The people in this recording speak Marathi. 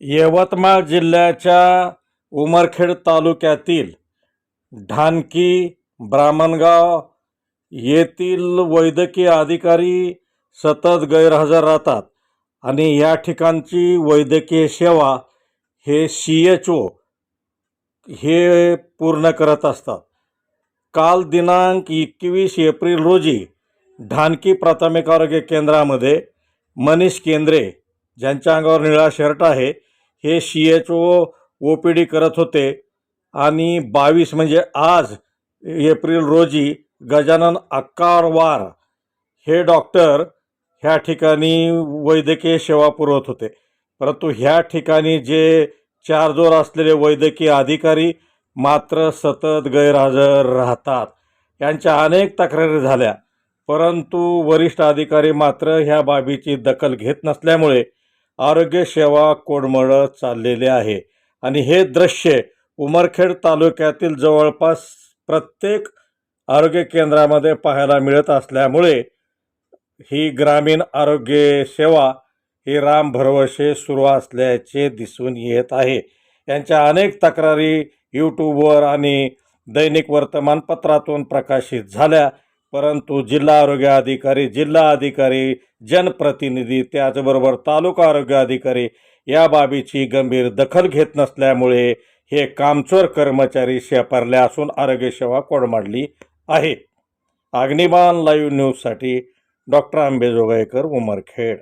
यवतमाळ जिल्ह्याच्या उमरखेड तालुक्यातील ढानकी ब्राह्मणगाव येथील वैद्यकीय अधिकारी सतत गैरहजर राहतात आणि या ठिकाणची वैद्यकीय सेवा हे सी एच ओ हे पूर्ण करत असतात. काल दिनांक एकवीस एप्रिल रोजी ढानकी प्राथमिक आरोग्य केंद्रामध्ये मनीष केंद्रे ज्यांच्या अंगावर निळा शर्ट आहे हे C H O O P D करत होते. आणि बावीस म्हणजे आज एप्रिल रोजी गजानन अक्कारवार हे डॉक्टर ह्या ठिकाणी वैद्यकीय सेवा पुरवत होते. परंतु ह्या ठिकाणी जे चारजोर असलेले वैद्यकीय अधिकारी मात्र सतत गैरहजर राहतात. यांच्या अनेक तक्रारी झाल्या. परंतु वरिष्ठ अधिकारी मात्र ह्या बाबीची दखल घेत नसल्यामुळे आरोग्यसेवा कोडमळत आहे. आणि हे दृश्य उमरखेड तालुक्यातील जवळपास प्रत्येक आरोग्य केंद्रामध्ये पाहायला मिळत असल्यामुळे ही ग्रामीण आरोग्य सेवा ही राम भरवसे सुरू असल्याचे दिसून येत आहे. यांच्या अनेक तक्रारी यूट्यूबवर आणि दैनिक वर्तमानपत्रातून प्रकाशित झाल्या. परंतु जिल्हा आरोग्य अधिकारी जिल्हा अधिकारी जनप्रतिनिधी त्याचबरोबर तालुका आरोग्य अधिकारी या बाबीची गंभीर दखल घेत नसल्यामुळे हे कामचोर कर्मचारी शेपारले असून आरोग्यसेवा कोडमाडली आहे. अग्निबाण लाईव्ह न्यूजसाठी डॉक्टर आंबेजोगाईकर उमरखेड.